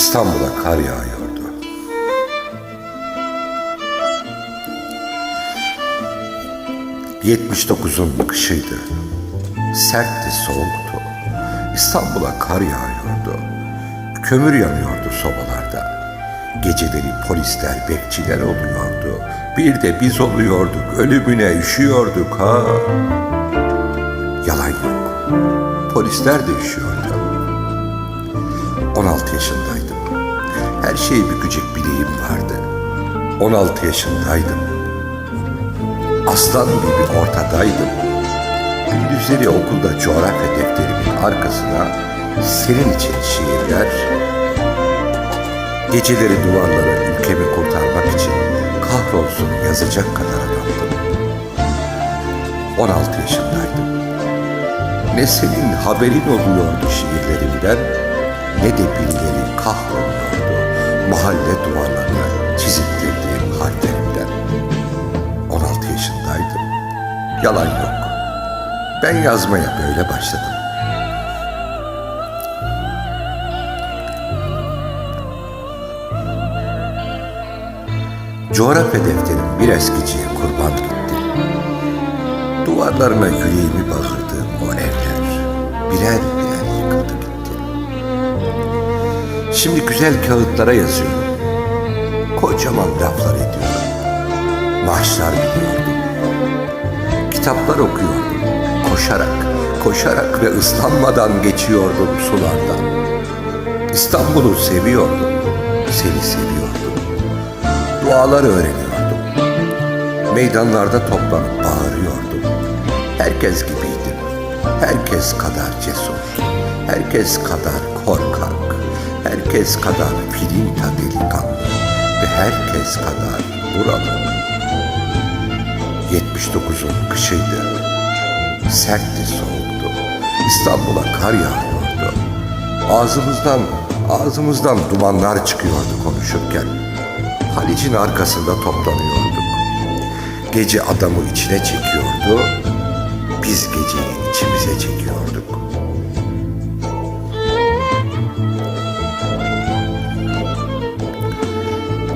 İstanbul'a kar yağıyordu. ...79'un kışıydı. Sertti, soğuktu. İstanbul'a kar yağıyordu. Kömür yanıyordu sobalarda. Geceleri polisler, bekçiler oluyordu. Bir de biz oluyorduk, ölümüne üşüyorduk ha. Yalan yok. Polisler de üşüyordu. 16 yaşındaydım. Her şeyi bükecek bileğim vardı. 16 yaşındaydım. Aslan gibi ortadaydım. Gündüzleri okulda coğrafya defterimin arkasına senin için şiirler, geceleri duvarlara ülkemi kurtarmak için kahrolsun yazacak kadar adamdım. 16 yaşındaydım. Ne senin haberin oluyordu şiirlerimden, ne de birileri kahroluyordu mahalle duvarlarına çizittirdiğim harflerimden. 16 yaşındaydım. Yalan yok. Ben yazmaya böyle başladım. Coğrafya defterim bir eskiciye kurban gitti. Duvarlarına yüreğimi bağırdığım o evler birer birer Şimdi güzel kağıtlara yazıyorum. Kocaman laflar ediyorum. Maaşlar biliyordum. Kitaplar okuyordum. Koşarak, koşarak ve ıslanmadan geçiyordum sulardan. İstanbul'u seviyordum. Seni seviyordum. Dualar öğreniyordum. Meydanlarda toplanıp bağırıyordum. Herkes gibiydim. Herkes kadar cesur. Herkes kadar korkak. Herkes kadar filinta delikanlı. Ve herkes kadar buralı. 79'un kışıydı. Sertti soğuktu. İstanbul'a kar yağıyordu. Ağzımızdan, ağzımızdan dumanlar çıkıyordu konuşurken. Halic'in arkasında toplanıyorduk. Gece adamı içine çekiyordu. Biz geceyi içimize çekiyorduk.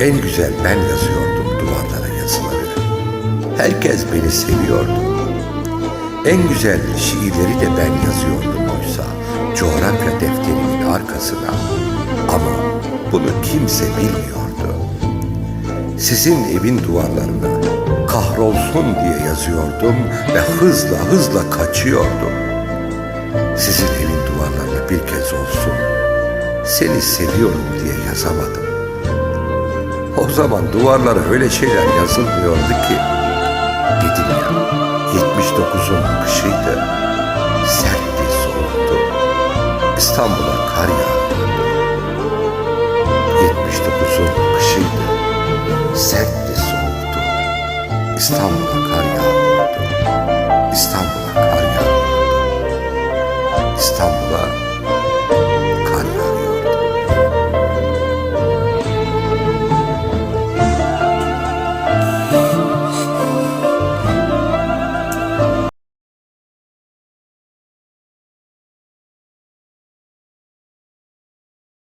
En güzel ben yazıyordum duvarlara yazıları. Herkes beni seviyordu. En güzel şiirleri de ben yazıyordum oysa coğrafya defterimin arkasına. Ama bunu kimse bilmiyordu. Sizin evin duvarlarına kahrolsun diye yazıyordum ve hızla hızla kaçıyordum. Sizin evin duvarlarına bir kez olsun seni seviyorum diye yazamadım. O zaman duvarlara öyle şeyler yazılmıyordu ki. Dedim ya, 79'un kışıydı. Sertti, soğuktu. İstanbul'a kar yağıyordu. 79'un kışıydı. Sertti, soğuktu. İstanbul'a kar yağıyordu.